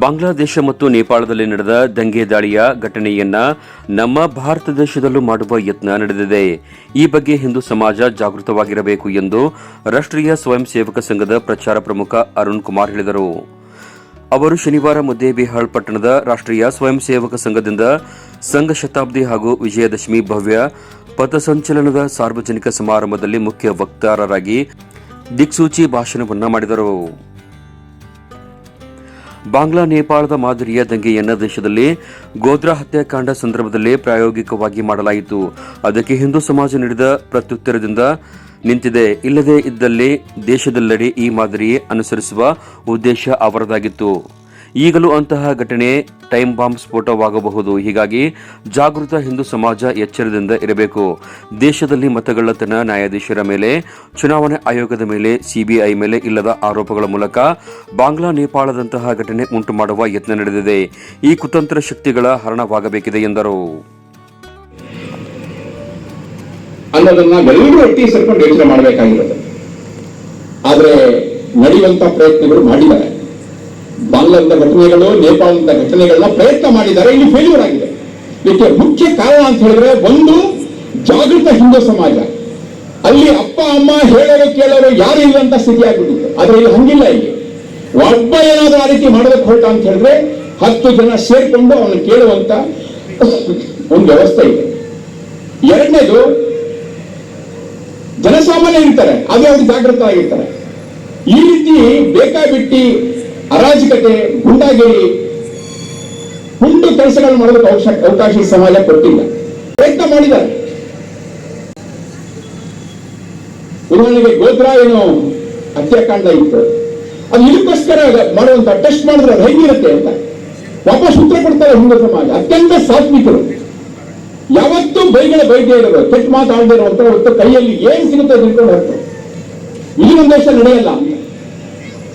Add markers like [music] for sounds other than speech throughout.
ಬಾಂಗ್ಲಾದೇಶ ಮತ್ತು ನೇಪಾಳದಲ್ಲಿ ನಡೆದ ದಂಗೆ ದಾಳಿಯ ಘಟನೆಯನ್ನ ನಮ್ಮ ಭಾರತ ದೇಶದಲ್ಲೂ ಮಾಡುವ ಯತ್ನ ನಡೆದಿದೆ. ಈ ಬಗ್ಗೆ ಹಿಂದೂ ಸಮಾಜ ಜಾಗೃತವಾಗಿರಬೇಕು ಎಂದು ರಾಷ್ಟ್ರೀಯ ಸ್ವಯಂ ಸೇವಕ ಸಂಘದ ಪ್ರಚಾರ ಪ್ರಮುಖ ಅರುಣ್ ಕುಮಾರ್ ಹೇಳಿದರು. ಅವರು ಶನಿವಾರ ಮುದ್ದೇಬಿಹಾಳ್ ಪಟ್ಟಣದ ರಾಷ್ಟ್ರೀಯ ಸ್ವಯಂ ಸೇವಕ ಸಂಘದಿಂದ ಸಂಘ ಶತಾಬ್ದಿ ಹಾಗೂ ವಿಜಯದಶಮಿ ಭವ್ಯ ಪಥಸಂಚಲನದ ಸಾರ್ವಜನಿಕ ಸಮಾರಂಭದಲ್ಲಿ ಮುಖ್ಯ ವಕ್ತಾರರಾಗಿ ದಿಕ್ಸೂಚಿ ಭಾಷಣವನ್ನು ಮಾಡಿದರು. ಬಾಂಗ್ಲಾ ನೇಪಾಳದ ಮಾದರಿಯ ದಂಗೆಯನ್ನ ದೇಶದಲ್ಲಿ ಗೋದ್ರಾ ಹತ್ಯಾಕಾಂಡ ಸಂದರ್ಭದಲ್ಲಿ ಪ್ರಾಯೋಗಿಕವಾಗಿ ಮಾಡಲಾಯಿತು. ಅದಕ್ಕೆ ಹಿಂದೂ ಸಮಾಜ ನೀಡಿದ ಪ್ರತ್ಯುತ್ತರದಿಂದ ನಿಂತಿದೆ. ಇಲ್ಲದೇ ಇದ್ದಲ್ಲಿ ದೇಶದೆಲ್ಲೆಡೆ ಈ ಮಾದರಿ ಅನುಸರಿಸುವ ಉದ್ದೇಶ ಅವರದಾಗಿತ್ತು. ಈಗಲೂ ಅಂತಹ ಘಟನೆ ಟೈಮ್ ಬಾಂಬ್ ಸ್ಫೋಟವಾಗಬಹುದು. ಹೀಗಾಗಿ ಜಾಗೃತ ಹಿಂದೂ ಸಮಾಜ ಎಚ್ಚರದಿಂದ ಇರಬೇಕು. ದೇಶದಲ್ಲಿ ಮತಗಳ್ಳತನ ನ್ಯಾಯಾಧೀಶರ ಮೇಲೆ, ಚುನಾವಣೆ ಆಯೋಗದ ಮೇಲೆ, ಸಿಬಿಐ ಮೇಲೆ ಇಲ್ಲದ ಆರೋಪಗಳ ಮೂಲಕ ಬಾಂಗ್ಲಾ ನೇಪಾಳದಂತಹ ಘಟನೆ ಉಂಟು ಮಾಡುವ ಯತ್ನ ನಡೆದಿದೆ. ಈ ಕುತಂತ್ರ ಶಕ್ತಿಗಳ ಹರಣವಾಗಬೇಕಿದೆ ಎಂದರು. ಆದ್ರೆ ನಡೆಯುವಂತ ಪ್ರಯತ್ನಗಳು ಮಾಡಿದ್ದಾರೆ. ಬಾಂಗ್ಲಾದ ಘಟನೆಗಳು ನೇಪಾಳದ ಘಟನೆಗಳನ್ನ ಪ್ರಯತ್ನ ಮಾಡಿದ್ದಾರೆ. ಇಲ್ಲಿ ಫೇಲ್ಯೂರ್ ಆಗಿದೆ. ಇದಕ್ಕೆ ಮುಖ್ಯ ಕಾರಣ ಅಂತ ಹೇಳಿದ್ರೆ ಒಂದು ಜಾಗೃತ ಹಿಂದೂ ಸಮಾಜ. ಅಲ್ಲಿ ಅಪ್ಪ, ಅಮ್ಮ ಹೇಳೋರು, ಕೇಳೋರು ಯಾರು ಇಲ್ಲಂತ ಸ್ಥಿತಿ ಆಗ್ಬಿಟ್ಟಿತ್ತು. ಆದ್ರೆ ಇಲ್ಲಿ ಹಂಗಿಲ್ಲ ಇಲ್ಲಿ. ಒಬ್ಬ ಏನಾದ್ರೂ ಆ ರೀತಿ ಮಾಡೋದಕ್ಕೆ ಹೊರಟ ಅಂತ ಹೇಳಿದ್ರೆ ಹತ್ತು ಜನ ಸೇರ್ಕೊಂಡು ಅವನು ಕೇಳುವಂತ ಒಂದು ವ್ಯವಸ್ಥೆ ಇದೆ. ಎರಡನೇದು, ಜನಸಾಮಾನ್ಯ ಇರ್ತಾರೆ. ಅದೇ ಅವ್ರು ಜಾಗೃತ ಆಗಿರ್ತಾರೆ ಈ ರೀತಿ ಬೇಕಾಬಿಟ್ಟಿ ಅರಾಜಕತೆ ಗುಂಡಾಗಿರಿ ಹುಂಡು ಕೆಲಸಗಳು ಮಾಡಲು ಅವಕಾಶ ಅವಕಾಶ ಸಮಾಜ ಕೊಟ್ಟಿಲ್ಲ. ಪ್ರಯತ್ನ ಮಾಡಿದ್ದಾರೆ. ಉದಾಹರಣೆಗೆ ಗೋತ್ರ ಏನು ಹತ್ಯಾಕಾಂಡ ಇತ್ತು. ಅದು ಇದಕ್ಕೋಸ್ಕರ ಮಾಡುವಂತ ಟೆಸ್ಟ್ ಮಾಡಿದ್ರೆ ಅದು ಹೇಗಿರುತ್ತೆ ಅಂತ. ವಾಪಸ್ ಉತ್ತರ ಕೊಡ್ತಾರೆ ಹಿಂದೂ ಸಮಾಜ. ಅತ್ಯಂತ ಸಾತ್ವಿಕರು. ಯಾವತ್ತೂ ಬೈಗಳ ಬೈದೇ ಇರೋದು ಕೆಟ್ಟ ಮಾತಾಡದೇ ಇರುವಂತ ಕೈಯಲ್ಲಿ ಏನ್ ಸಿಗುತ್ತೆ ತಿಳ್ಕೊಂಡು ಹೋಗ್ತಾರೆ. ಇಲ್ಲಿ ಒಂದು ದೇಶ ನಡೆಯಲ್ಲ.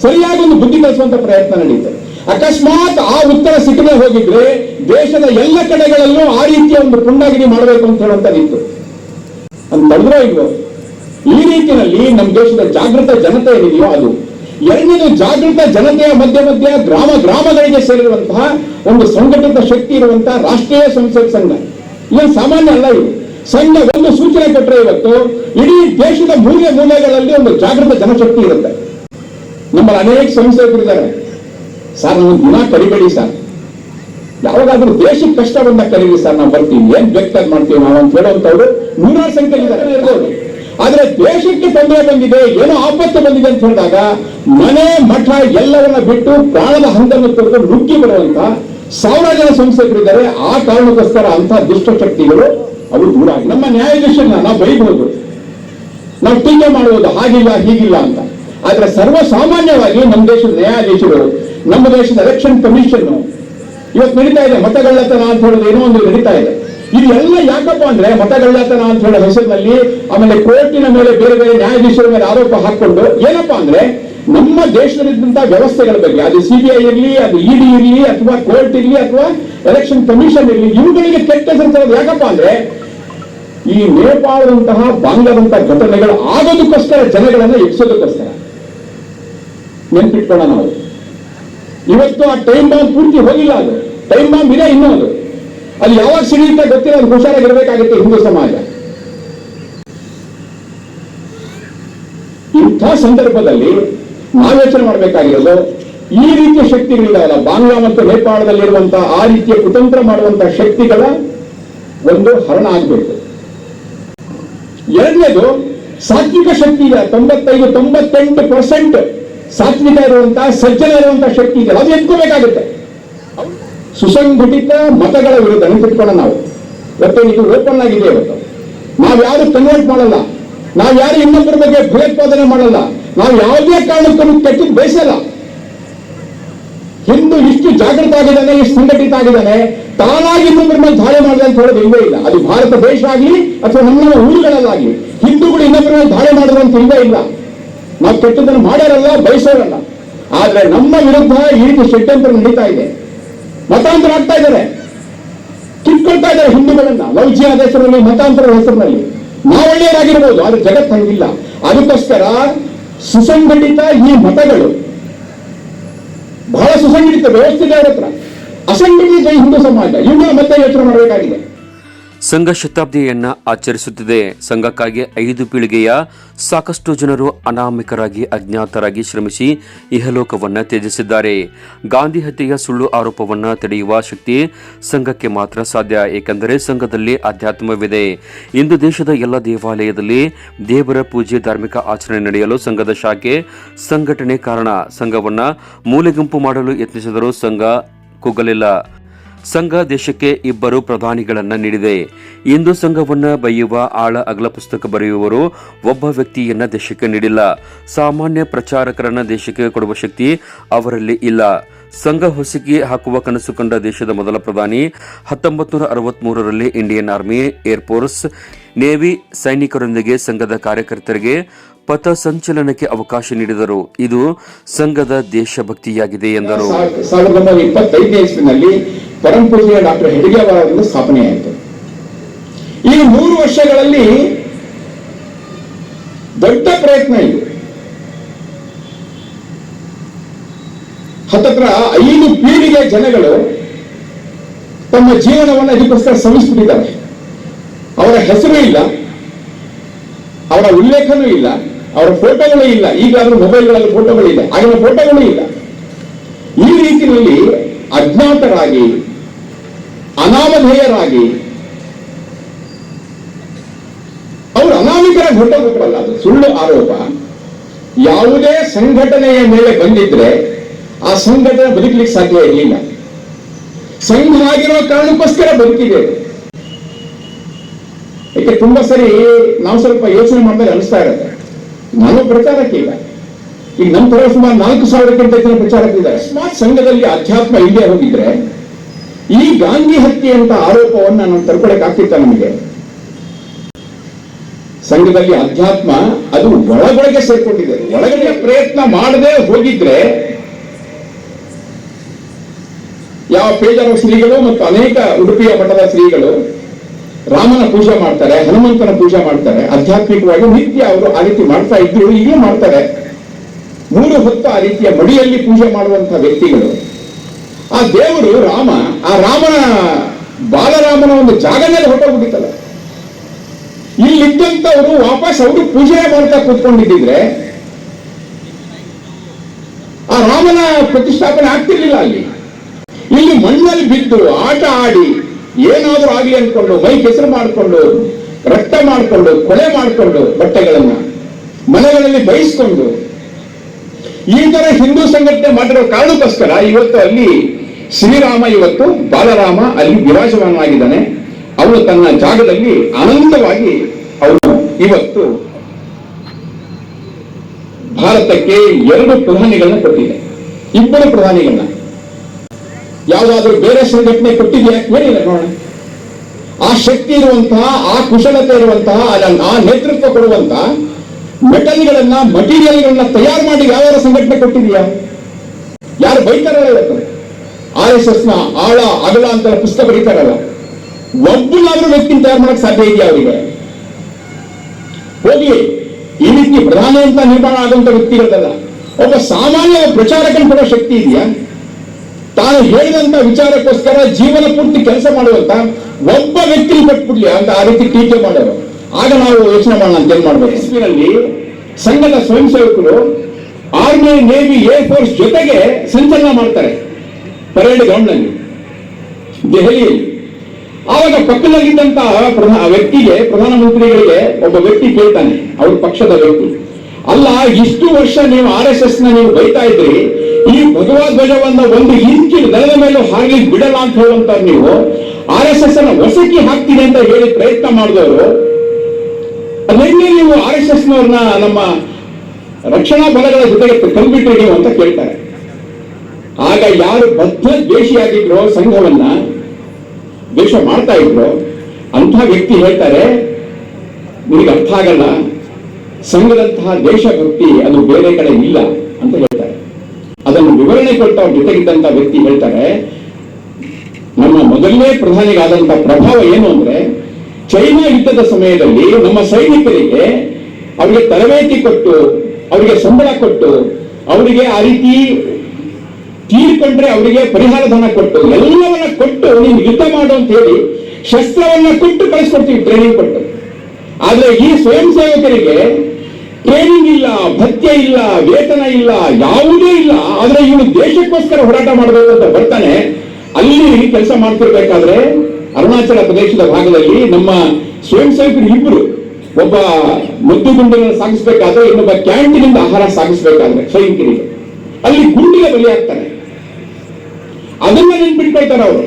ಸರಿಯಾಗಿ ಒಂದು ಬುದ್ಧಿ ಕಲಿಸುವಂತ ಪ್ರಯತ್ನ ನಡೀತದೆ ಅಕಸ್ಮಾತ್ ಆ ಉತ್ತರ ಸಿಕ್ಕದೆ ಹೋಗಿದ್ರೆ ದೇಶದ ಎಲ್ಲ ಕಡೆಗಳಲ್ಲೂ ಆ ರೀತಿಯ ಒಂದು ಪುಂಡಾಗಿರಿ ಮಾಡಬೇಕು ಅಂತ ಹೇಳುವಂತದಿತ್ತು ಅಂತ ತಡೆದ್ರೋ ಇಲ್ವೋ? ಈ ರೀತಿಯಲ್ಲಿ ನಮ್ಮ ದೇಶದ ಜಾಗೃತ ಜನತೆ ಏನಿದೆಯೋ ಅದು. ಎರಡನೇದು ಜಾಗೃತ ಜನತೆಯ ಮಧ್ಯ ಮಧ್ಯ ಗ್ರಾಮ ಗ್ರಾಮಗಳಿಗೆ ಸೇರಿರುವಂತಹ ಒಂದು ಸಂಘಟಿತ ಶಕ್ತಿ ಇರುವಂತಹ ರಾಷ್ಟ್ರೀಯ ಸಂಸತ್ ಸಂಘ. ಏನು ಸಾಮಾನ್ಯ ಅಲ್ಲ ಇದು. ಸಂಘ ಒಂದು ಸೂಚನೆ ಕೊಟ್ಟರೆ ಇವತ್ತು ಇಡೀ ದೇಶದ ಮೂಲೆ ಮೂಲೆಗಳಲ್ಲಿ ಒಂದು ಜಾಗೃತ ಜನಶಕ್ತಿ ಇರುತ್ತೆ. ನಮ್ಮಲ್ಲಿ ಅನೇಕ ಸಂಸ್ಥೆಗಳಿದ್ದಾರೆ ಸರ್ ನಾವು ದಿನ ಕರಿಬೇಡಿ ಸರ್. ಯಾವಾಗಾದ್ರೂ ದೇಶಕ್ಕೆ ಕಷ್ಟ ಬಂದ ಕರೀರಿ ಸರ್ ನಾವು ಬರ್ತೀವಿ ಏನ್ ಬೇಕಾದ್ ಮಾಡ್ತೀವಿ ನಾವು ಅಂತ ಹೇಳುವಂತವ್ರು ನೂರಾರು ಸಂಖ್ಯೆಯಲ್ಲಿ ಇರ್ಬೋದು ಆದ್ರೆ ದೇಶಕ್ಕೆ ತೊಂದರೆ ಬಂದಿದೆ ಏನೋ ಆಪತ್ತು ಬಂದಿದೆ ಅಂತ ಹೇಳಿದಾಗ ಮನೆ ಮಠ ಎಲ್ಲವನ್ನ ಬಿಟ್ಟು ಪ್ರಾಣದ ಹಂತನ್ನು ತೊಡೆದು ನುಗ್ಗಿ ಬರುವಂತ ಸಾವಿರ ಜನ ಸಂಸ್ಥೆಗಳಿದ್ದಾರೆ ಆ ಕಾರಣಕ್ಕೋಸ್ಕರ ಅಂತ ದುಷ್ಟಶಕ್ತಿಗಳು ಅವರು ದೂರ ನಮ್ಮ ನ್ಯಾಯಾಧೀಶನ ನಾವು ಬೈಬಹುದು. ನಾವು ಟೀಕೆ ಮಾಡುವುದು ಹಾಗಿಲ್ಲ ಹೀಗಿಲ್ಲ ಅಂತ. ಆದ್ರೆ ಸರ್ವ ಸಾಮಾನ್ಯವಾಗಿ ನಮ್ಮ ದೇಶದ ನ್ಯಾಯಾಧೀಶರು, ನಮ್ಮ ದೇಶದ ಎಲೆಕ್ಷನ್ ಕಮಿಷನ್ ಇವತ್ತು ನಡೀತಾ ಇದೆ ಮತಗಳ್ಳತನ ಅಂತ ಹೇಳೋದು ಏನೋ ಒಂದು ನಡೀತಾ ಇದೆ. ಇದೆಲ್ಲ ಯಾಕಪ್ಪ ಅಂದ್ರೆ ಮತಗಳ್ಳತನ ಅಂತ ಹೇಳೋ ಹೆಸರಿನಲ್ಲಿ ಆಮೇಲೆ ಕೋರ್ಟಿನ ಮೇಲೆ ಬೇರೆ ಬೇರೆ ನ್ಯಾಯಾಧೀಶರ ಮೇಲೆ ಆರೋಪ ಹಾಕೊಂಡು ಏನಪ್ಪಾ ಅಂದ್ರೆ ನಮ್ಮ ದೇಶದಲ್ಲಿದ್ದಂತಹ ವ್ಯವಸ್ಥೆಗಳ ಬಗ್ಗೆ, ಅದು ಸಿಬಿಐ ಇರಲಿ, ಅದು ಇಡಿ ಇರಲಿ, ಅಥವಾ ಕೋರ್ಟ್ ಇರಲಿ, ಅಥವಾ ಎಲೆಕ್ಷನ್ ಕಮಿಷನ್ ಇರಲಿ, ಇವುಗಳಿಗೆ ಕೆಟ್ಟ ಹೆಸರು ಯಾಕಪ್ಪ ಅಂದ್ರೆ ಈ ನೇಪಾಳದಂತಹ ಬಾಂಗ್ಲಾದಂತಹ ಘಟನೆಗಳು ಆಗೋದಕ್ಕೋಸ್ಕರ ಜನಗಳನ್ನ ಎಬ್ಸೋದಕ್ಕೋಸ್ಕರ. ನೆನ್ಪಿಟ್ಕೊಳ್ಳೋಣ ನಾವು. ಇವತ್ತು ಆ ಟೈಮ್ ಬಾಂಬ್ ಪೂರ್ತಿ ಹೋಗಿಲ್ಲ ಅದು. ಟೈಮ್ ಬಾಂಬ್ ಇದೆ ಇನ್ನೂ ಅದು. ಅದು ಯಾವಾಗ ಸಿಗುತ್ತೆ ಗೊತ್ತಿಲ್ಲ, ಅದು ಹುಷಾರಾಗಿರ್ಬೇಕಾಗುತ್ತೆ ಹಿಂದೂ ಸಮಾಜ. ಇಂಥ ಸಂದರ್ಭದಲ್ಲಿ ನಾವು ಯೋಚನೆ ಮಾಡಬೇಕಾಗಿರೋದು, ಈ ರೀತಿಯ ಶಕ್ತಿಗಳಿದಾವಲ್ಲ, ಬಾಂಗ್ಲಾ ಮತ್ತು ನೇಪಾಳದಲ್ಲಿರುವಂತಹ ಆ ರೀತಿಯ ಕುತಂತ್ರ ಮಾಡುವಂತಹ ಶಕ್ತಿಗಳ ಒಂದು ಹರಣ ಆಗಬೇಕು. ಎರಡನೇದು ಸಾತ್ವಿಕ ಶಕ್ತಿ ಇದೆ, ತೊಂಬತ್ತೈದು, ತೊಂಬತ್ತೆಂಟು ಪರ್ಸೆಂಟ್ ಸಾತ್ವಿಕ ಇರುವಂತಹ ಸಜ್ಜನ ಇರುವಂತಹ ಶಕ್ತಿ ಇದೆ ಅದು ಎತ್ಕೋಬೇಕಾಗುತ್ತೆ ಸುಸಂಘಟಿತ ಮತಗಳ ವಿರುದ್ಧ ನೆನ್ಪಿಟ್ಕೊಳ್ಳೋಣ ನಾವು. ಇವತ್ತು ಇದು ಓಪನ್ ಆಗಿದೆ ಇವತ್ತು. ನಾವು ಯಾರು ಕನ್ವರ್ಟ್ ಮಾಡಲ್ಲ, ನಾವು ಯಾರು ಇನ್ನೊಬ್ಬರ ಬಗ್ಗೆ ಭಯೋತ್ಪಾದನೆ ಮಾಡಲ್ಲ, ನಾವು ಯಾವುದೇ ಕಾರಣಕ್ಕೂ ಕೆಟ್ಟ ಬಯಸಲ್ಲ. ಹಿಂದೂ ಇಷ್ಟು ಜಾಗೃತ ಆಗಿದ್ದಾನೆ, ಇಷ್ಟು ಸಂಘಟಿತ ಆಗಿದ್ದಾನೆ, ತಾನಾಗಿ ಇನ್ನೊಬ್ಬರ ಮೇಲೆ ದಾಳಿ ಮಾಡಿದೆ ಅಂತ ಹೇಳೋದು ಇಲ್ಲವೇ ಇಲ್ಲ. ಅದು ಭಾರತ ದೇಶ ಆಗಲಿ ಅಥವಾ ನಮ್ಮ ನಮ್ಮ ಊರುಗಳಲ್ಲಾಗಲಿ, ಹಿಂದೂಗಳು ಇನ್ನೊಬ್ಬರ ಮೇಲೆ ದಾಳಿ ಮಾಡಿದ್ರು ಅಂತ ಇಲ್ಲವೇ ಇಲ್ಲ. ನಾವು ಕೆಟ್ಟದನ್ನು ಮಾಡ್ಯಾರಲ್ಲ, ಬಯಸೋರಲ್ಲ. ಆದ್ರೆ ನಮ್ಮ ವಿರುದ್ಧ ಈ ರೀತಿ ಷಡ್ಯಂತ್ರ ನಡೀತಾ ಇದೆ. ಮತಾಂತರ ಆಗ್ತಾ ಇದ್ದಾರೆ. ಕಿತ್ಕೊಳ್ತಾ ಇದ್ದಾರೆ ಹಿಂದೂಗಳನ್ನ ಆದ ಹೆಸರಿನಲ್ಲಿ ಮತಾಂತರ ಹೆಸರಿನಲ್ಲಿ. ನಾವು ಒಳ್ಳೆಯರಾಗಿರ್ಬೋದು, ಆದ್ರೆ ಜಗತ್ತು ಹಂಗಿಲ್ಲ. ಅದಕ್ಕೋಸ್ಕರ ಸುಸಂಘಟಿತ ಈ ಮತಗಳು ಬಹಳ ಸುಸಂಘಟಿತ ವ್ಯವಸ್ಥೆ ಅವ್ರ ಹತ್ರ. ಅಸಂಘಟಿತ ಹಿಂದೂ ಸಮಾಜ. ಇವುಗಳ ಮತ ಯೋಚನೆ ಮಾಡಬೇಕಾಗಿದೆ. ಸಂಘ ಶತಾಬ್ದಿಯನ್ನ ಆಚರಿಸುತ್ತಿದೆ. ಸಂಘಕ್ಕಾಗಿ ಐದು ಪೀಳಿಗೆಯ ಸಾಕಷ್ಟು ಜನರು ಅನಾಮಿಕರಾಗಿ, ಅಜ್ಞಾತರಾಗಿ ಶ್ರಮಿಸಿ ಇಹಲೋಕವನ್ನ ತ್ಯಜಿಸಿದ್ದಾರೆ. ಗಾಂಧಿ ಹತ್ಯೆಯ ಸುಳ್ಳು ಆರೋಪವನ್ನು ತಡೆಯುವ ಶಕ್ತಿ ಸಂಘಕ್ಕೆ ಮಾತ್ರ ಸಾಧ್ಯ. ಏಕೆಂದರೆ ಸಂಘದಲ್ಲಿ ಅಧ್ಯಾತ್ಮವಿದೆ. ಇಂದು ದೇಶದ ಎಲ್ಲ ದೇವಾಲಯದಲ್ಲಿ ದೇವರ ಪೂಜೆ, ಧಾರ್ಮಿಕ ಆಚರಣೆ ನಡೆಯಲು ಸಂಘದ ಶಾಖೆ ಸಂಘಟನೆ ಕಾರಣ. ಸಂಘವನ್ನು ಮೂಲೆಗುಂಪು ಮಾಡಲು ಯತ್ನಿಸಿದರೂ ಸಂಘ ಕುಗ್ಗಲಿಲ್ಲ ಸಂಘ ದೇಶಕ್ಕೆ ಇಬ್ಬರು ಪ್ರಧಾನಿಗಳನ್ನು ನೀಡಿದೆ. ಇಂದು ಸಂಘವನ್ನು ಬೈಯುವ ಆಳ ಅಗಲ ಪುಸ್ತಕ ಬರೆಯುವವರು ಒಬ್ಬ ವ್ಯಕ್ತಿಯನ್ನ ದೇಶಕ್ಕೆ ನೀಡಿಲ್ಲ. ಸಾಮಾನ್ಯ ಪ್ರಚಾರಕರನ್ನ ದೇಶಕ್ಕೆ ಕೊಡುವ ಶಕ್ತಿ ಅವರಲ್ಲಿ ಇಲ್ಲ. ಸಂಘ ಹೊಸಕಿ ಹಾಕುವ ಕನಸು ಕಂಡ ದೇಶದ ಮೊದಲ ಪ್ರಧಾನಿ ಹತ್ತೊಂಬತ್ತು ನೂರ ಅರವತ್ಮೂರರಲ್ಲಿ Indian army air force navy ಸೈನಿಕರೊಂದಿಗೆ ಸಂಘದ ಕಾರ್ಯಕರ್ತರಿಗೆ ಪಥ ಸಂಚಲನಕ್ಕೆ ಅವಕಾಶ ನೀಡಿದರು. ಇದು ಸಂಘದ ದೇಶಭಕ್ತಿಯಾಗಿದೆ ಎಂದರು. ಪರಂ ಡಾಕ್ಟರ್ ಹೆಡಿಗೆ ಅವರಿಂದ ಸ್ಥಾಪನೆಯಾಯಿತು ಈ ಮೂರು ವರ್ಷಗಳಲ್ಲಿ ದೊಡ್ಡ ಪ್ರಯತ್ನ ಇದು. ಹತ್ತತ್ರ ಐದು ಪೀಳಿಗೆ ಜನಗಳು ತಮ್ಮ ಜೀವನವನ್ನು ಇದಕ್ಕೋಸ್ಕರ ಶ್ರಮಿಸ್ಬಿಟ್ಟಿದ್ದಾರೆ. ಅವರ ಹೆಸರು ಇಲ್ಲ, ಅವರ ಉಲ್ಲೇಖನೂ ಇಲ್ಲ, ಅವರ ಫೋಟೋಗಳು ಇಲ್ಲ ಈಗಾದ್ರೂ ಮೊಬೈಲ್ಗಳಲ್ಲಿ ಫೋಟೋಗಳಿದೆ ಆಗಿನ ಫೋಟೋಗಳು ಇಲ್ಲ. ಈ ರೀತಿಯಲ್ಲಿ ಅಜ್ಞಾತರಾಗಿ ಅನಾಮಧೇಯರಾಗಿ ಅವರು ಅನಾಮಿಕರಾಗಿ ಹೊರಟೋಗ್ಬಿಟ್ರಲ್ಲ ಅದು. ಸುಳ್ಳು ಆರೋಪ. ಯಾವುದೇ ಸಂಘಟನೆಯ ಮೇಲೆ ಬಂದಿದ್ರೆ ಆ ಸಂಘಟನೆ ಬದುಕಲಿಕ್ಕೆ ಸಾಧ್ಯ ಇರಲಿಲ್ಲ. ಸಂಘ ಆಗಿರೋ ಕಾರಣಕ್ಕೋಸ್ಕರ ಬದುಕಿದೆ. ಯಾಕೆ ತುಂಬಾ ಸರಿ ನಾವು ಸ್ವಲ್ಪ ಯೋಚನೆ ಮಾಡಿದಾಗ ಅನಿಸ್ತಾ ಇರತ್ತೆ. ನಾನು ಪ್ರಚಾರಕ್ಕಿಲ್ಲ ಈಗ ನಮ್ಮ ತರ ಸುಮಾರು ನಾಲ್ಕು ಸಾವಿರಕ್ಕಿಂತ ಹೆಚ್ಚಿನ ಪ್ರಚಾರಕ್ಕಿದ್ದಾರೆ ಸ್ಮಾರ್ಟ್ ಸಂಘದಲ್ಲಿ ಅಧ್ಯಾತ್ಮ ಇಲ್ಲೇ ಹೋಗಿದ್ರೆ ಈ ಗಾಂಧಿ ಹತ್ಯೆ ಅಂತ ಆರೋಪವನ್ನು ನಾನು ತರ್ಕೊಳಕ್ಕೆ ಆಗ್ತಿತ್ತ ನಮಗೆ? ಸಂಘದಲ್ಲಿ ಅಧ್ಯಾತ್ಮ ಅದು ಒಳಗೊಳಗೆ ಸೇರ್ಕೊಂಡಿದೆ. ಒಳಗಡೆ ಪ್ರಯತ್ನ ಮಾಡದೆ ಹೋಗಿದ್ರೆ ಯಾವ ಪೇಜಾರ ಶ್ರೀಗಳು ಮತ್ತು ಅನೇಕ ಉಡುಪಿಯ ಮಠದ ಶ್ರೀಗಳು ರಾಮನ ಪೂಜೆ ಮಾಡ್ತಾರೆ, ಹನುಮಂತನ ಪೂಜೆ ಮಾಡ್ತಾರೆ, ಆಧ್ಯಾತ್ಮಿಕವಾಗಿ ನಿತ್ಯ ಅವರು ಆ ರೀತಿ ಮಾಡ್ತಾ ಇದ್ರು ಈಗಲೂ ಮಾಡ್ತಾರೆ. ಮೂರು ಹೊತ್ತು ಆ ರೀತಿಯ ಮಡಿಯಲ್ಲಿ ಪೂಜೆ ಮಾಡುವಂತಹ ವ್ಯಕ್ತಿಗಳು ಆ ದೇವರು ರಾಮ, ಆ ರಾಮನ ಬಾಲರಾಮನ ಒಂದು ಜಾಗದಲ್ಲಿ ಹೊಟ್ಟೋಗ್ಬಿಟ್ಟಿತ್ತಲ್ಲ ಇಲ್ಲಿದ್ದಂಥವರು ವಾಪಸ್ ಅವರು ಪೂಜೆ ಮಾಡ್ತಾ ಕೂತ್ಕೊಂಡಿದ್ದಿದ್ರೆ ಆ ರಾಮನ ಪ್ರತಿಷ್ಠಾಪನೆ ಆಗ್ತಿರ್ಲಿಲ್ಲ ಅಲ್ಲಿ. ಇಲ್ಲಿ ಮಣ್ಣಲ್ಲಿ ಬಿದ್ದು ಆಟ ಆಡಿ ಏನಾದರೂ ಆಗಲಿ ಅನ್ಕೊಂಡು, ಮೈ ಕೆಸರು ಮಾಡಿಕೊಂಡು, ರಕ್ತ ಮಾಡಿಕೊಂಡು ಕೊಲೆ ಮಾಡಿಕೊಂಡು ಬಟ್ಟೆಗಳನ್ನ ಮನೆಗಳಲ್ಲಿ ಬಯಸ್ಕೊಂಡು ಈ ತರ ಹಿಂದೂ ಸಂಘಟನೆ ಮಾಡಿರೋ ಕಾರಣಕ್ಕೋಸ್ಕರ ಇವತ್ತು ಅಲ್ಲಿ ಶ್ರೀರಾಮ ಇವತ್ತು ಬಾಲರಾಮ ಅಲ್ಲಿ ವಿರಾಜಮಾನವಾಗಿದ್ದಾನೆ. ಅವನು ತನ್ನ ಜಾಗದಲ್ಲಿ ಆನಂದವಾಗಿ ಅವನು ಇವತ್ತು ಭಾರತಕ್ಕೆ ಎರಡು ಪ್ರಧಾನಿಗಳನ್ನ ಕೊಟ್ಟಿದೆ ಇಬ್ಬರು ಪ್ರಧಾನಿಗಳನ್ನ. ಯಾವುದಾದ್ರೂ ಬೇರೆ ಸಂಘಟನೆ ಕೊಟ್ಟಿದೆಯಾ? ಏನಿಲ್ಲ ನೋಡೋಣ. ಆ ಶಕ್ತಿ ಇರುವಂತಹ, ಆ ಕುಶಲತೆ ಇರುವಂತಹ ಆ ನೇತೃತ್ವ ಕೊಡುವಂತಹ ಮೆಟಲ್ಗಳನ್ನ ಮಟೀರಿಯಲ್ಗಳನ್ನ ತಯಾರು ಮಾಡಿ ಯಾವ್ಯಾವ ಸಂಘಟನೆ ಕೊಟ್ಟಿದೆಯಾ ಯಾರು ಹೇಳ್ತಾರೆ ಆರ್ ಎಸ್ ಎಸ್ನ ಆಳ, ಅಗಲ ಅಂತ ಪುಸ್ತಕ ಬರೀತಾರಲ್ಲ. ಒಬ್ಬನಾದ್ರೂ ವ್ಯಕ್ತಿ ತಯಾರು ಮಾಡಕ್ ಸಾಧ್ಯ ಇದೆಯಾ ಅವರಿಗೆ? ಹೋಗಿ, ಈ ರೀತಿ ಪ್ರಧಾನಿ ಅಂತ ನಿರ್ಮಾಣ ಆಗುವಂತ ವ್ಯಕ್ತಿಗಳಲ್ಲ ಒಬ್ಬ ಸಾಮಾನ್ಯ ಪ್ರಚಾರಕನ ಕೂಡ ಶಕ್ತಿ ಇದೆಯಾ? ತಾನು ಹೇಳಿದಂತ ವಿಚಾರಕ್ಕೋಸ್ಕರ ಜೀವನ ಪೂರ್ತಿ ಕೆಲಸ ಮಾಡುವಂತ ಒಬ್ಬ ವ್ಯಕ್ತಿ ಕೊಟ್ಬಿಡ್ಲಿ ಅಂತ ಆ ರೀತಿ ಟೀಕೆ ಮಾಡೋರು. ಆಗ ನಾವು ಯೋಚನೆ ಮಾಡೋಣ ಅಂತ ಏನ್ ಮಾಡಬೇಕು ಸಂಘದ ಸ್ವಯಂ ಸೇವಕರು ಆರ್ಮಿ, ನೇವಿ, ಏರ್ ಫೋರ್ಸ್ ಜೊತೆಗೆ ಸಂಚಲನ ಮಾಡ್ತಾರೆ. ಪರೇಡ್ ಗ್ರೌಂಡ್ನಲ್ಲಿ ದೆಹಲಿಯಲ್ಲಿ. ಆವಾಗ ಪಕ್ಕದಲ್ಲಿದ್ದಂತಹ ಪ್ರಧಾನ ವ್ಯಕ್ತಿಗೆ, ಪ್ರಧಾನಮಂತ್ರಿಗಳಿಗೆ ಒಬ್ಬ ವ್ಯಕ್ತಿ ಕೇಳ್ತಾನೆ, ಅವ್ರ ಪಕ್ಷದ ವ್ಯಕ್ತಿ. ಅಲ್ಲ, ಇಷ್ಟು ವರ್ಷ ನೀವು ಆರ್ ಎಸ್ ಎಸ್ನ ನೀವು ಬೈತಾ ಇದ್ರಿ, ಈ ಭಗವಾ ಧ್ವಜವನ್ನ ಒಂದು ಇಂಚಿನ ದಳದ ಮೇಲೆ ಹಾಗೆ ಬಿಡಲ್ಲ ಅಂತ ಹೇಳುವಂತ ನೀವು, ಆರ್ ಎಸ್ ಎಸ್ ಅನ್ನ ವಸತಿ ಹಾಕ್ತೀನಿ ಅಂತ ಹೇಳಿ ಪ್ರಯತ್ನ ಮಾಡಿದವರು ಅದನ್ನೇ ನೀವು ಆರ್ ಎಸ್ ಎಸ್ ನವ್ರನ್ನ ನಮ್ಮ ರಕ್ಷಣಾ ಬಲಗಳ ಜೊತೆಗೆ ತಂದ್ಬಿಟ್ರಿ ನೀವು ಅಂತ ಕೇಳ್ತಾರೆ. ಆಗ ಯಾರು ಬದ್ಧ ದ್ವೇಷಿಯಾಗಿದ್ರು ಸಂಘವನ್ನ ದ್ವೇಷ ಮಾಡ್ತಾ ಇದ್ರು, ಅಂಥ ವ್ಯಕ್ತಿ ಹೇಳ್ತಾರೆ ನಿಮಗೆ ಅರ್ಥ ಆಗಲ್ಲ. ಸಂಘದಂತಹ ದೇಶಭಕ್ತಿ ಅದು ಬೇರೆ ಕಡೆ ಇಲ್ಲ ಅಂತ ಹೇಳ್ತಾರೆ. ಅದನ್ನು ವಿವರಣೆ ಕೊಟ್ಟ ಜೊತೆಗಿದ್ದಂತ ವ್ಯಕ್ತಿ ಹೇಳ್ತಾರೆ, ನಮ್ಮ ಮೊದಲನೇ ಪ್ರಧಾನಿಗಾದಂತ ಪ್ರಭಾವ ಏನು ಅಂದ್ರೆ ಚೈನಾ ಯುದ್ಧದ ಸಮಯದಲ್ಲಿ ನಮ್ಮ ಸೈನಿಕರಿಗೆ ಅವರಿಗೆ ತರಬೇತಿ ಕೊಟ್ಟು, ಅವರಿಗೆ ಸಂಬಳ ಕೊಟ್ಟು, ಅವರಿಗೆ ಆ ರೀತಿ ತೀರ್ಕೊಂಡ್ರೆ ಅವರಿಗೆ ಪರಿಹಾರ ಧನ ಕೊಟ್ಟು, ಎಲ್ಲವನ್ನ ಕೊಟ್ಟು ನೀನು ಯುದ್ಧ ಮಾಡು ಅಂತ ಹೇಳಿ ಶಸ್ತ್ರವನ್ನ ಕೊಟ್ಟು ಕಳಿಸ್ಕೊಡ್ತೀವಿ ಟ್ರೈನಿಂಗ್ ಕೊಟ್ಟು. ಆದ್ರೆ ಈ ಸ್ವಯಂ ಸೇವಕರಿಗೆ ಟ್ರೈನಿಂಗ್ ಇಲ್ಲ, ಭತ್ಯೆ ಇಲ್ಲ, ವೇತನ ಇಲ್ಲ, ಯಾವುದೇ ಇಲ್ಲ, ಆದ್ರೆ ಇವನು ದೇಶಕ್ಕೋಸ್ಕರ ಹೋರಾಟ ಮಾಡಬೇಕು ಅಂತ ಬರ್ತಾನೆ, ಅಲ್ಲಿ ಕೆಲಸ ಮಾಡ್ತಿರ್ಬೇಕಾದ್ರೆ ಅರುಣಾಚಲ ಪ್ರದೇಶದ ಭಾಗದಲ್ಲಿ ನಮ್ಮ ಸ್ವಯಂ ಸೇವಕರು ಇಬ್ಬರು ಒಬ್ಬ ಮದ್ದು ಗುಂಡನ್ನು ಸಾಗಿಸಬೇಕಾದ್ರೆ ಇನ್ನೊಬ್ಬ ಕ್ಯಾಂಟೀನಿಂದ ಆಹಾರ ಸಾಗಿಸಬೇಕಾದ್ರೆ ಸೈನಿಕರಿಗೆ ಅಲ್ಲಿ ಗುಂಡಿಗೆ ಬಲಿಯಾಗ್ತಾರೆ ಅದನ್ನ ನೆನ್ಪಿಟ್ಕೊಳ್ತಾರೆ ಅವರು.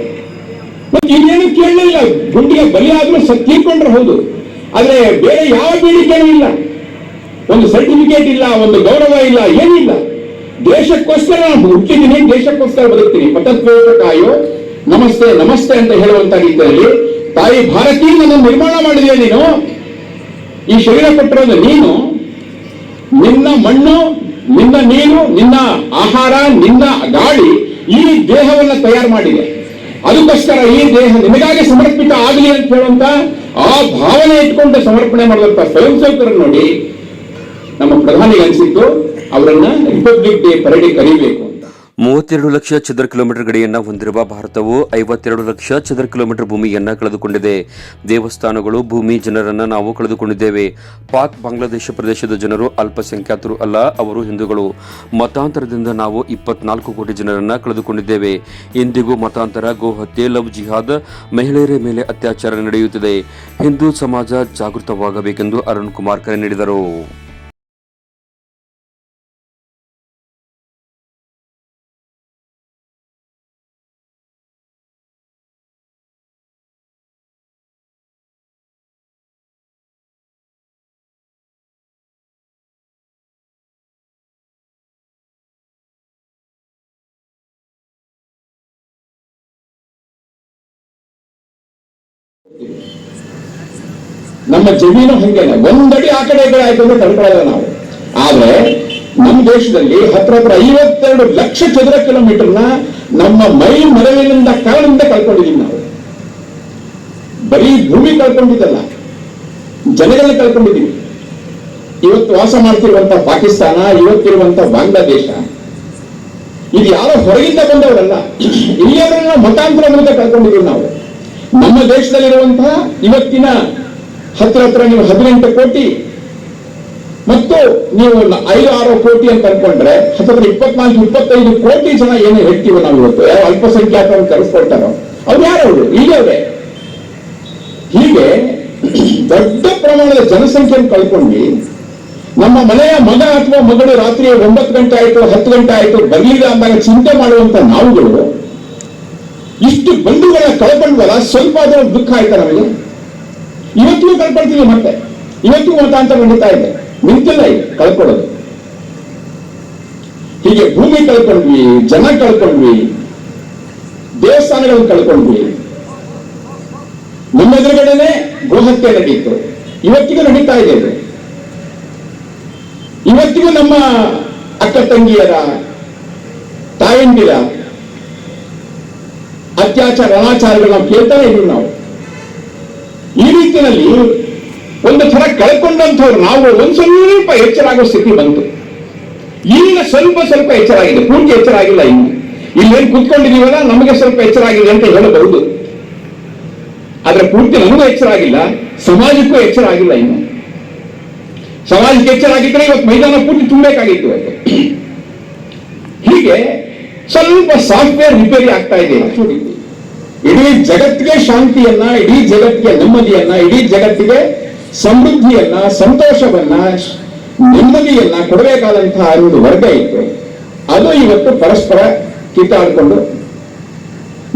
ಮತ್ತೆ ಇನ್ನೇನು ಕೇಳಲಿಲ್ಲ ಗುಂಡಿಗೆ ಬಲಿಯಾದ್ರೂ ಸತ್ ತೀರ್ಕೊಂಡ್ರೆ ಹೌದು. ಆದ್ರೆ ಬೇರೆ ಯಾವ ಬೇಡಿಕೆನೂ ಇಲ್ಲ. ಒಂದು ಸರ್ಟಿಫಿಕೇಟ್ ಇಲ್ಲ, ಒಂದು ಗೌರವ ಇಲ್ಲ, ಏನಿಲ್ಲ. ದೇಶಕ್ಕೋಸ್ಕರ ನಾನು ಹುಟ್ಟಿದ್ದೀನಿ ದೇಶಕ್ಕೋಸ್ಕರ ಬದುಕ್ತೀನಿ ಪತತ್ವೇತ ಕಾಯೋ ನಮಸ್ತೆ ನಮಸ್ತೆ ಅಂತ ಹೇಳುವಂತ ರೀತಿಯಲ್ಲಿ ತಾಯಿ ಭಾರತೀಯ ನನ್ನನ್ನು ನಿರ್ಮಾಣ ಮಾಡಿದೆಯಾ ನೀನು. ಈ ಶರೀರ ಕೊಟ್ಟಿರೋದು ನೀನು. ನಿನ್ನ ಮಣ್ಣು, ನಿನ್ನ ನೀರು, ನಿನ್ನ ಆಹಾರ, ನಿನ್ನ ಗಾಳಿ ಈ ದೇಹವನ್ನ ತಯಾರು ಮಾಡಿದೆ. ಅದಕ್ಕೋಸ್ಕರ ಈ ದೇಹ ನಿಮಗಾಗಿ ಸಮರ್ಪಿತ ಆಗಲಿ ಅಂತ ಹೇಳುವಂತ ಆ ಭಾವನೆ ಇಟ್ಕೊಂಡು ಸಮರ್ಪಣೆ ಮಾಡಿದಂತ ಸ್ವಯಂ ಸೇವಕರನ್ನು ನೋಡಿ ನಮ್ಮ ಪ್ರಧಾನಿಗೆ ಅನಿಸಿತ್ತು, ಅವರನ್ನ ರಿಪಬ್ಲಿಕ್ ಡೇ ಪರಡಿ ಕರೀಬೇಕು. ಮೂವತ್ತೆರಡು ಲಕ್ಷ ಚದರ ಕಿಲೋಮೀಟರ್ ಗಡಿಯನ್ನ ಹೊಂದಿರುವ ಭಾರತವು ಐವತ್ತೆರಡು ಲಕ್ಷ ಚದರ ಕಿಲೋಮೀಟರ್ ಭೂಮಿಯನ್ನು ಕಳೆದುಕೊಂಡಿದೆ. ದೇವಸ್ಥಾನಗಳು, ಭೂಮಿ ಜನರನ್ನ ನಾವು ಕಳೆದುಕೊಂಡಿದ್ದೇವೆ. ಪಾಕ್, ಬಾಂಗ್ಲಾದೇಶ ಪ್ರದೇಶದ ಜನರು ಅಲ್ಪಸಂಖ್ಯಾತರು ಅಲ್ಲ, ಅವರು ಹಿಂದೂಗಳು. ಮತಾಂತರದಿಂದ ನಾವು ಇಪ್ಪತ್ನಾಲ್ಕು ಕೋಟಿ ಜನರನ್ನ ಕಳೆದುಕೊಂಡಿದ್ದೇವೆ. ಇಂದಿಗೂ ಮತಾಂತರ, ಗೋಹತ್ಯೆ, ಲವ್ ಜಿಹಾದ್, ಮಹಿಳೆಯರ ಮೇಲೆ ಅತ್ಯಾಚಾರ ನಡೆಯುತ್ತಿದೆ. ಹಿಂದೂ ಸಮಾಜ ಜಾಗೃತವಾಗಬೇಕೆಂದು ಅರುಣ್ ಕುಮಾರ್ ಕರೆ ನೀಡಿದರು. ನಮ್ಮ ಜಮೀನು ಹಂಗೇನೆ ಒಂದಡಿ ಆ ಕಡೆ ಕಡೆ ಆಯ್ತು ಅಂದ್ರೆ ತಡ್ಕೊಳ್ಳಲ್ಲ ನಾವು. ಆದ್ರೆ ನಮ್ಮ ದೇಶದಲ್ಲಿ ಹತ್ರ ಹತ್ರ ಐವತ್ತೆರಡು ಲಕ್ಷ ಚದರ ಕಿಲೋಮೀಟರ್ನ ನಮ್ಮ ಮೈ ಮರವಿನಿಂದ ಕಾಲಿನಿಂದ ಕಳ್ಕೊಂಡಿದೀವಿ ನಾವು. ಬರೀ ಭೂಮಿ ಕಳ್ಕೊಂಡಿದ್ದಲ್ಲ, ಜನಗಳನ್ನ ಕಳ್ಕೊಂಡಿದ್ದೀವಿ ಇವತ್ತು ವಾಸ ಮಾಡ್ತಿರುವಂತ ಪಾಕಿಸ್ತಾನ, ಇವತ್ತಿರುವಂತ ಬಾಂಗ್ಲಾದೇಶ, ಇದು ಯಾರೋ ಹೊರಗಿಂದ ಬಂದವರಲ್ಲ ಇಲ್ಲಿಯವರನ್ನ ಮತಾಂತರ ಮೂಲಕ ಕಳ್ಕೊಂಡಿದ್ದೀವಿ ನಾವು. ನಮ್ಮ ದೇಶದಲ್ಲಿರುವಂತಹ ಇವತ್ತಿನ ಹತ್ರ ಹತ್ರ ನೀವು ಹದಿನೆಂಟು ಕೋಟಿ ಮತ್ತು ನೀವು ಐದು ಆರು ಕೋಟಿ ಅಂತ ಅನ್ಕೊಂಡ್ರೆ ಹತ್ತಿರ ಇಪ್ಪತ್ನಾಲ್ಕು, ಇಪ್ಪತ್ತೈದು ಕೋಟಿ ಜನ ಏನು ಹೇಳ್ತೀವಿ ನಾವು ಇವತ್ತು? ಯಾವ ಅಲ್ಪಸಂಖ್ಯಾತರನ್ನು ಕರೆಸ್ಕೊಳ್ತಾರೋ? ಅವ್ರು ಯಾರವರು ಇಲ್ಲಿಯವರೇ ಹೀಗೆ [clears throat] ದೊಡ್ಡ ಪ್ರಮಾಣದ ಜನಸಂಖ್ಯೆಯನ್ನು ಕಳ್ಕೊಂಡ್ವಿ ನಮ್ಮ ಮನೆಯ ಮಗ ಅಥವಾ ಮಗಳು ರಾತ್ರಿ ಒಂಬತ್ತು ಗಂಟೆ ಆಯ್ತು, ಹತ್ತು ಗಂಟೆ ಆಯ್ತು, ಬರಲಿಲ್ಲ ಅಂದಾಗ ಚಿಂತೆ ಮಾಡುವಂತ ನಾವುಗಳು ಇಷ್ಟು ಬಂಧುಗಳ ಕಳ್ಕೊಂಡ್ವಲ್ಲ ಸ್ವಲ್ಪ ಆದ್ರೆ ದುಃಖ ಆಯ್ತಾ ನಮಗೆ? ಇವತ್ತಿಗೂ ಕಳ್ಕೊಳ್ತೀವಿ ಮತ್ತೆ. ಇವತ್ತಿಗೂ ಮತಾಂತರ ನಡೀತಾ ಇದೆ. ನಿಂತಿಲ್ಲ ಇದೆ ಕಳ್ಕೊಳ್ಳೋದು. ಹೀಗೆ ಭೂಮಿ ಕಳ್ಕೊಂಡ್ವಿ, ಜನ ಕಳ್ಕೊಂಡ್ವಿ ದೇವಸ್ಥಾನಗಳನ್ನು ಕಳ್ಕೊಂಡ್ವಿ. ನಿಮ್ಮ ಎದುರುಗಡೆನೆ ಗೋಹತ್ಯೆ ನಡೀತು. ಇವತ್ತಿಗೂ ನಡೀತಾ ಇದೆ ಇದು. ಇವತ್ತಿಗೂ ನಮ್ಮ ಅಕ್ಕ ತಂಗಿಯರ, ತಾಯಂದಿರ ಅತ್ಯಾಚಾರ, ಅನಾಚಾರಗಳು ನಾವು ಕೇಳ್ತಾನೆ ಇದ್ದೀವಿ ನಾವು. ಈ ರೀತಿಯಲ್ಲಿ ಒಂದು ಥರ ಕಳ್ಕೊಂಡಂಥವ್ರು ನಾವು ಒಂದು ಸ್ವಲ್ಪ ಎಚ್ಚರ ಆಗೋ ಸ್ಥಿತಿ ಬಂತು. ಈಗ ಸ್ವಲ್ಪ ಸ್ವಲ್ಪ ಎಚ್ಚರ ಆಗಿದೆ ಪೂರ್ತಿ ಎಚ್ಚರ ಆಗಿಲ್ಲ ಇನ್ನು. ಇಲ್ಲೇನು ಕೂತ್ಕೊಂಡಿದೀವಲ್ಲ ನಮಗೆ ಸ್ವಲ್ಪ ಎಚ್ಚರ ಆಗಿದೆ ಅಂತ ಹೇಳಬಹುದು. ಆದ್ರೆ ಪೂರ್ತಿ ನಮಗೂ ಎಚ್ಚರ ಆಗಿಲ್ಲ ಸಮಾಜಕ್ಕೂ ಎಚ್ಚರ ಆಗಿಲ್ಲ ಇನ್ನು. ಸಮಾಜಕ್ಕೆ ಎಚ್ಚರ ಆಗಿದ್ರೆ ಇವತ್ತು ಮೈದಾನ ಪೂರ್ತಿ ತುಂಬಬೇಕಾಗಿತ್ತು ಹೀಗೆ ಸ್ವಲ್ಪ ಸಾಫ್ಟ್ವೇರ್ ರಿಪೇರಿ ಆಗ್ತಾ ಇದೆ. ಇಡೀ ಜಗತ್ತಿಗೆ ಶಾಂತಿಯನ್ನ, ಇಡೀ ಜಗತ್ತಿಗೆ ನೆಮ್ಮದಿಯನ್ನ, ಇಡೀ ಜಗತ್ತಿಗೆ ಸಮೃದ್ಧಿಯನ್ನ, ಸಂತೋಷವನ್ನ, ನೆಮ್ಮದಿಯನ್ನ ಕೊಡಬೇಕಾದಂತಹ ಒಂದು ವರ್ಗ ಇತ್ತು. ಅದು ಇವತ್ತು ಪರಸ್ಪರ ಕಿತ್ತಾಡಿಕೊಂಡು,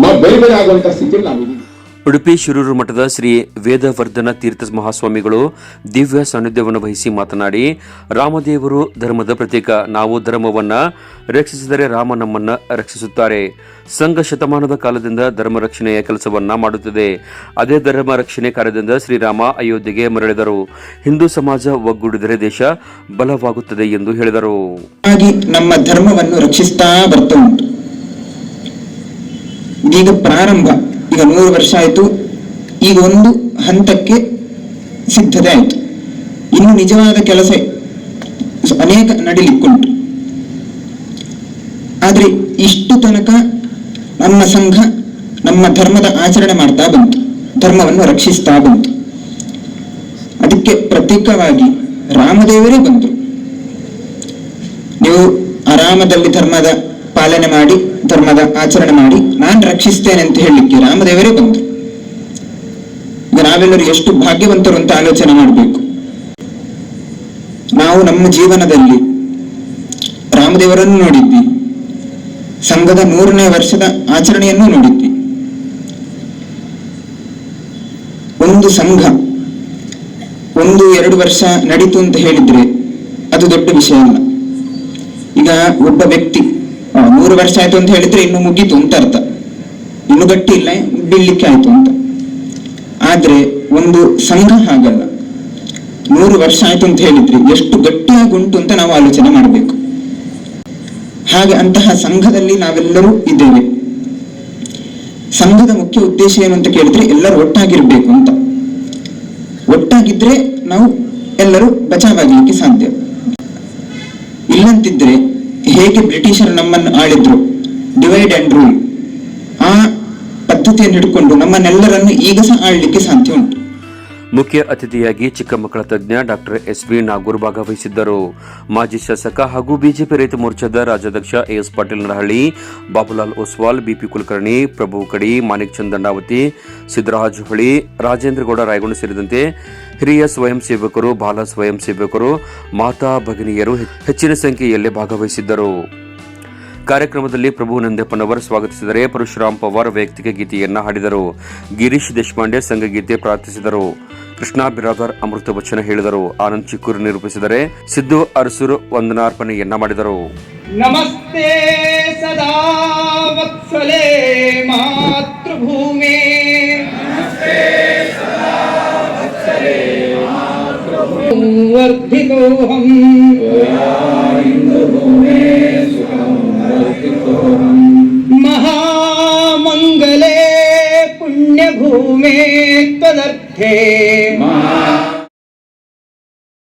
ನಾವು ಬೇರೆ ಬೇರೆ ಆಗುವಂತಹ ಸ್ಥಿತಿಯಲ್ಲಿ ನಾವಿದ್ದೀವಿ. ಉಡುಪಿ ಶಿರೂರು ಮಠದ ಶ್ರೀ ವೇದವರ್ಧನ ತೀರ್ಥ ಮಹಾಸ್ವಾಮಿಗಳು ದಿವ್ಯ ಸಾನ್ನಿಧ್ಯವನ್ನು ವಹಿಸಿ ಮಾತನಾಡಿ, ರಾಮದೇವರು ಧರ್ಮದ ಪ್ರತೀಕ, ನಾವು ಧರ್ಮವನ್ನು ರಕ್ಷಿಸಿದರೆ ರಾಮ ನಮ್ಮನ್ನ ರಕ್ಷಿಸುತ್ತಾರೆ. ಸಂಘ ಶತಮಾನದ ಕಾಲದಿಂದ ಧರ್ಮ ರಕ್ಷಣೆಯ ಕೆಲಸವನ್ನ ಮಾಡುತ್ತದೆ. ಅದೇ ಧರ್ಮ ರಕ್ಷಣೆ ಕಾರ್ಯದಿಂದ ಶ್ರೀರಾಮ ಅಯೋಧ್ಯೆಗೆ ಮರಳಿದರು. ಹಿಂದೂ ಸಮಾಜ ಒಗ್ಗೂಡಿದರೆ ದೇಶ ಬಲವಾಗುತ್ತದೆ ಎಂದು ಹೇಳಿದರು. ನಮ್ಮ ಧರ್ಮವನ್ನು ರಕ್ಷಿಸ್ತಾ ಇದೀಗ ಪ್ರಾರಂಭ. ಈಗ ನೂರು ವರ್ಷ ಆಯಿತು. ಈಗ ಒಂದು ಹಂತಕ್ಕೆ ಸಿದ್ಧತೆ ಆಯಿತು. ಇನ್ನು ನಿಜವಾದ ಕೆಲಸ ಅನೇಕ ನಡಿಲಿಕ್ಕುಂಟು ಆದರೆ ಇಷ್ಟು ತನಕ ನಮ್ಮ ಸಂಘ ನಮ್ಮ ಧರ್ಮದ ಆಚರಣೆ ಮಾಡ್ತಾ ಬಂತು. ಧರ್ಮವನ್ನು ರಕ್ಷಿಸ್ತಾ ಬಂತು. ಅದಕ್ಕೆ ಪ್ರತೀಕವಾಗಿ ರಾಮದೇವರೇ ಬಂದರು. ನೀವು ಆರಾಮದಲ್ಲಿ ಧರ್ಮದ ಪಾಲನೆ ಮಾಡಿ, ಧರ್ಮದ ಆಚರಣೆ ಮಾಡಿ, ನಾನು ರಕ್ಷಿಸ್ತೇನೆ ಅಂತ ಹೇಳಲಿಕ್ಕೆ ರಾಮದೇವರೇ ಬಂತು ಈಗ ನಾವೆಲ್ಲರೂ ಎಷ್ಟು ಭಾಗ್ಯವಂತರು ಅಂತ ಆಲೋಚನೆ ಮಾಡಬೇಕು. ನಾವು ನಮ್ಮ ಜೀವನದಲ್ಲಿ ರಾಮದೇವರನ್ನು ನೋಡಿದ್ವಿ. ಸಂಘದ ನೂರನೇ ವರ್ಷದ ಆಚರಣೆಯನ್ನು ನೋಡಿದ್ವಿ. ಒಂದು ಸಂಘ ಒಂದು ಎರಡು ವರ್ಷ ನಡೀತು ಅಂತ ಹೇಳಿದ್ರೆ ಅದು ದೊಡ್ಡ ವಿಷಯ ಅಲ್ಲ. ಈಗ ಒಬ್ಬ ವ್ಯಕ್ತಿ ನೂರು ವರ್ಷ ಆಯ್ತು ಅಂತ ಹೇಳಿದ್ರೆ ಇನ್ನು ಮುಗೀತು ಅಂತ ಅರ್ಥ. ಇನ್ನು ಗಟ್ಟಿ ಇಲ್ಲ ಬಿಡ್ಲಿಕ್ಕೆ ಆಯ್ತು ಅಂತ. ಆದ್ರೆ ಒಂದು ಸಂಘ ಹಾಗಲ್ಲ. ನೂರು ವರ್ಷ ಆಯ್ತು ಅಂತ ಹೇಳಿದ್ರೆ ಎಷ್ಟು ಗಟ್ಟಿಯಾಗಿ ಉಂಟು ಅಂತ ನಾವು ಆಲೋಚನೆ ಮಾಡಬೇಕು. ಹಾಗೆ ಅಂತಹ ಸಂಘದಲ್ಲಿ ನಾವೆಲ್ಲರೂ ಇದ್ದೇವೆ. ಸಂಘದ ಮುಖ್ಯ ಉದ್ದೇಶ ಏನು ಅಂತ ಕೇಳಿದ್ರೆ ಎಲ್ಲರೂ ಒಟ್ಟಾಗಿರ್ಬೇಕು ಅಂತ. ಒಟ್ಟಾಗಿದ್ರೆ ನಾವು ಎಲ್ಲರೂ ಬಚಾವಾಗಲಿಕ್ಕೆ ಸಾಧ್ಯ. ಇಲ್ಲಂತಿದ್ರೆ ಹೇಗೆ ಬ್ರಿಟಿಷರು ನಮ್ಮನ್ನು ಆಳಿದ್ರು? ಡಿವೈಡ್ ಅಂಡ್ ರೂಲ್ ಆ ಪದ್ಧತಿಯನ್ನು ಹಿಡ್ಕೊಂಡು ನಮ್ಮನ್ನೆಲ್ಲರನ್ನು ಈಗ ಸಹ ಆಳ್ಲಿಕ್ಕೆ ಸಾಧ್ಯ ಉಂಟು. ಮುಖ್ಯ ಅತಿಥಿಯಾಗಿ ಚಿಕ್ಕ ಮಕ್ಕಳ ತಜ್ಞ ಡಾಕ್ಟರ್ ಎಸ್ ವಿ ನಾಗೂರ್ ಭಾಗವಹಿಸಿದ್ದರು. ಮಾಜಿ ಶಾಸಕ ಹಾಗೂ ಬಿಜೆಪಿ ರೈತ ಮೋರ್ಚಾದ ರಾಜ್ಯಾಧ್ಯಕ್ಷ ಎಸ್ ಪಾಟೀಲ್ ನರಹಳ್ಳಿ ಬಾಬುಲಾಲ್ ಓಸ್ವಾಲ್ ಬಿಪಿ ಕುಲಕರ್ಣಿ, ಪ್ರಭು ಕಡಿ, ಮಾಣಿಕ್ ಚಂದ್ ದಂಡಾವತಿ ಸಿದ್ದರಾಜ್ ಹೊಳಿ ರಾಜೇಂದ್ರಗೌಡ ರಾಯಗೊಂಡ ಸೇರಿದಂತೆ ಹಿರಿಯ ಸ್ವಯಂ ಸೇವಕರು, ಬಾಲ ಸ್ವಯಂ ಸೇವಕರು, ಮಾತಾ ಭಗಿನಿಯರು ಹೆಚ್ಚಿನ ಸಂಖ್ಯೆಯಲ್ಲಿ ಭಾಗವಹಿಸಿದ್ದರು. ಕಾರ್ಯಕ್ರಮದಲ್ಲಿ ಪ್ರಭು ನಂದಪ್ಪನವರ್ ಸ್ವಾಗತಿಸಿದರೆ ಪರಶುರಾಮ್ ಪವಾರ್ ವೈಯಕ್ತಿಕ ಗೀತೆಯನ್ನು ಹಾಡಿದರು. ಗಿರೀಶ್ ದೇಶಪಾಂಡೆ ಸಂಘಗೀತೆ ಪ್ರಾರ್ಥಿಸಿದರು. ಕೃಷ್ಣ ಬಿರಾದರ್ ಅಮೃತ ವಚನ ಹೇಳಿದರು. ಆನಂದ್ ಚಿಕ್ಕೂರು ನಿರೂಪಿಸಿದರೆ ಸಿದ್ದು ಅರಸುರು ವಂದನಾರ್ಪಣೆಯನ್ನ ಮಾಡಿದರು. ನಮಸ್ತೆ ಸದಾ ವತ್ಸಲೇ ಮಾತೃಭೂ वर्धितोऽहम् महामङ्गले पुण्यभूमे त्वदर्थे